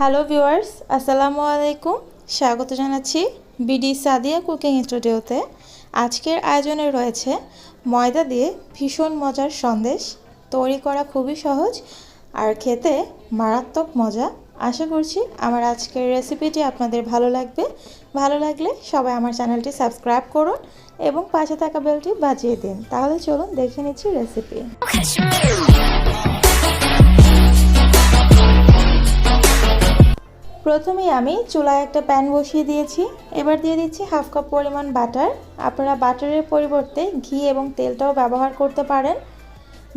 Hello viewers আসসালামু আলাইকুম স্বাগত জানাচ্ছি বিডি সাদিয়া কুকিং স্টুডিওতে আজকের আয়োজনে রয়েছে ময়দা দিয়ে ভীষণ মজার সন্দেশ। তৈরি করা খুবই সহজ আর খেতে মারাত্মক মজা। আশা করছি আমার আজকের রেসিপিটি আপনাদের ভালো লাগবে। ভালো লাগলে সবাই আমার চ্যানেলটি সাবস্ক্রাইব করুন এবং পাশে থাকা বেলটি বাজিয়ে দিন। তাহলে চলুন দেখে নিচ্ছি রেসিপি প্রথমেই আমি চুলায় একটা প্যান বসিয়ে দিয়েছি। এবার দিয়ে দিচ্ছি হাফ কাপ পরিমাণ বাটার। আপনারা বাটারের পরিবর্তে ঘি এবং তেলটাও ব্যবহার করতে পারেন।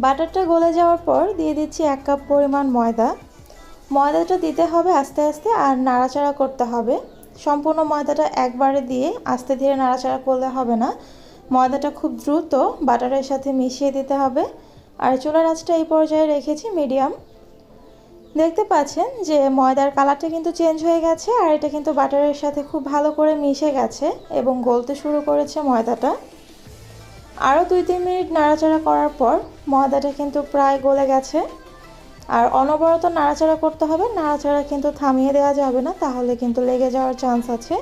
বাটারটা গলে যাওয়ার পর দিয়ে দিচ্ছি এক কাপ পরিমাণ ময়দা। ময়দাটা দিতে হবে আস্তে আস্তে আর নাড়াচাড়া করতে হবে। সম্পূর্ণ ময়দাটা একবারে দিয়ে আস্তে ধীরে নাড়াচাড়া করলে হবে না। ময়দাটা খুব দ্রুত বাটারের সাথে মিশিয়ে দিতে হবে। আর চুলার আঁচটা এই পর্যায়ে রেখেছি মিডিয়াম। দেখতে পাচ্ছেন যে ময়দার কালারটা কিন্তু চেঞ্জ হয়ে গেছে আর এটা কিন্তু বাটারের সাথে খুব ভালো করে মিশে গেছে এবং গলতে শুরু করেছে ময়দাটা। আরও দুই, তিন মিনিট নাড়াচাড়া করার পর ময়দাটা কিন্তু প্রায় গলে গেছে। আর অনবরত নাড়াচাড়া করতে হবে, নাড়াচাড়া কিন্তু থামিয়ে দেওয়া যাবে না, তাহলে কিন্তু লেগে যাওয়ার চান্স আছে।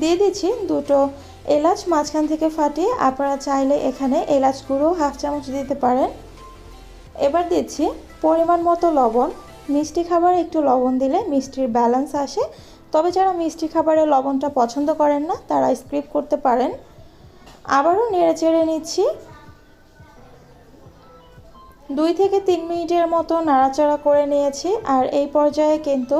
দিয়ে দিচ্ছি দুটো এলাচ মাঝখান থেকে ফাটিয়ে আপনারা চাইলে এখানে এলাচ গুঁড়ো হাফ চামচ দিতে পারেন। এবার দিচ্ছি পরিমাণ মতো লবণ। মিষ্টি খাবারে একটু লবণ দিলে মিষ্টির ব্যালেন্স আসে। তবে যারা মিষ্টি খাবারে লবণটা পছন্দ করেন না, তারা স্ক্রিপ করতে পারেন। আবারও নেড়ে চেড়ে নিচ্ছি। দুই থেকে তিন মিনিটের মতো নাড়াচাড়া করে নিয়েছি আর এই পর্যায়ে কিন্তু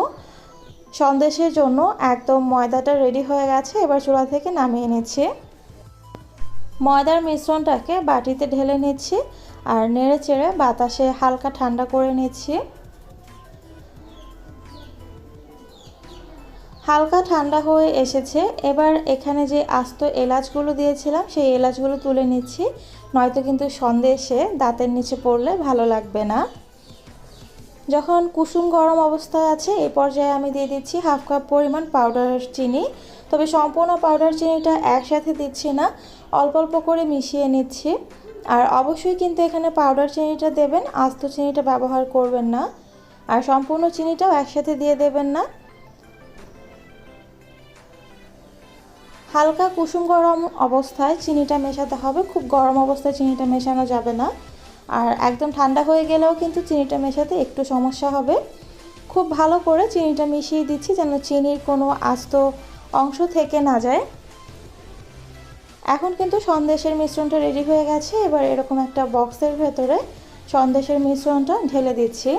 সন্দেশের জন্য একদম ময়দাটা রেডি হয়ে গেছে। এবার চুলা থেকে নামিয়ে নিচ্ছি। ময়দার মিশ্রণটাকে বাটিতে ঢেলে নিচ্ছি আর নেড়ে চেড়ে বাতাসে হালকা ঠান্ডা করে নিচ্ছি। হালকা ঠান্ডা হয়ে এসেছে। এবার এখানে যে আস্ত এলাচগুলো দিয়েছিলাম, সেই এলাচগুলো তুলে নিচ্ছি। নয়তো কিন্তু সন্দেশে দাঁতের নিচে পড়লে ভালো লাগবে না। যখন কুসুম গরম অবস্থায় আছে এই পর্যায়ে আমি দিয়ে দিচ্ছি হাফ কাপ পরিমাণ পাউডার চিনি। তবে সম্পূর্ণ পাউডার চিনিটা একসাথে দিচ্ছি না, অল্প অল্প করে মিশিয়ে নিচ্ছি। আর অবশ্যই কিন্তু এখানে পাউডার চিনিটা দেবেন, আস্ত চিনিটা ব্যবহার করবেন না। আর সম্পূর্ণ চিনিটাও একসাথে দিয়ে দেবেন না। হালকা কুসুম গরম অবস্থায় চিনিটা মেশাতে হবে, খুব গরম অবস্থায় চিনিটা মেশানো যাবে না। আর একদম ঠান্ডা হয়ে গেলেও কিন্তু চিনিটা মেশাতে একটু সমস্যা হবে। খুব ভালো করে চিনিটা মিশিয়ে দিচ্ছি যেন চিনির কোনো আস্ত অংশ থেকে না যায়। এখন কিন্তু সন্দেশের মিশ্রণটা রেডি হয়ে গেছে। এবার এরকম একটা বক্সের ভেতরে সন্দেশের মিশ্রণটা ঢেলে দিচ্ছি।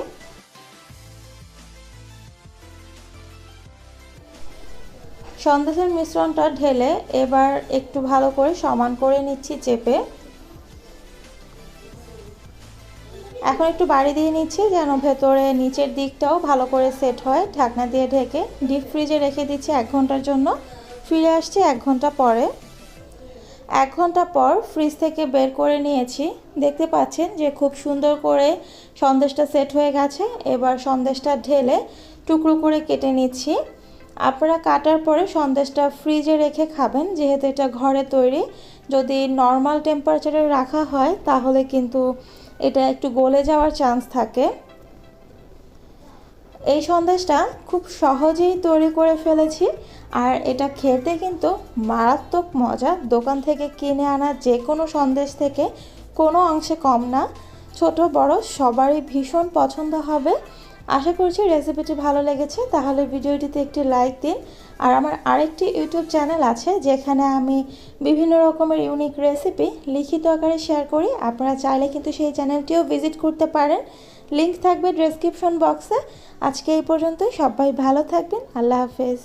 সন্দেশের মিশ্রণটা ঢেলে এবার একটু ভালো করে সমান করে নিচ্ছি চেপে। এখন একটু বাড়ি দিয়ে নিচ্ছি, যেন ভেতরে নিচের দিকটাও ভালো করে সেট হয়। ঢাকনা দিয়ে ঢেকে ডিপ ফ্রিজে রেখে দিচ্ছি এক ঘণ্টার জন্য। ফিরে আসছি এক ঘণ্টা পরে। এক ঘণ্টা পর ফ্রিজ থেকে বের করে নিয়েছি। দেখতে পাচ্ছেন যে খুব সুন্দর করে সন্দেশটা সেট হয়ে গেছে। এবার সন্দেশটা ঢেলে টুকরো করে কেটে নিচ্ছি। আপনারা কাটার পরে সন্দেশটা ফ্রিজে রেখে খাবেন, যেহেতু এটা ঘরে তৈরি। যদি নর্মাল টেম্পারেচারে রাখা হয়, তাহলে কিন্তু এটা একটু গলে যাওয়ার চান্স থাকে। এই সন্দেশটা খুব সহজেই তৈরি করে ফেলেছি, আর এটা খেতে কিন্তু মারাত্মক মজা। দোকান থেকে কিনে আনা যে কোনো সন্দেশ থেকে কোনো অংশে কম না। ছোট বড় সবারই ভীষণ পছন্দ হবে। আশা করছি রেসিপিটি ভালো লেগেছে, তাহলে ভিডিওটিতে একটি লাইক দিন। আর আমার আরেকটি ইউটিউব চ্যানেল আছে, যেখানে আমি বিভিন্ন রকমের ইউনিক রেসিপি লিখিত আকারে শেয়ার করি। আপনারা চাইলে কিন্তু সেই চ্যানেলটিও ভিজিট করতে পারেন। লিঙ্ক থাকবে ডেসক্রিপশন বক্সে আজকে এই পর্যন্তই, সবাই ভালো থাকবেন, আল্লাহ হাফেজ।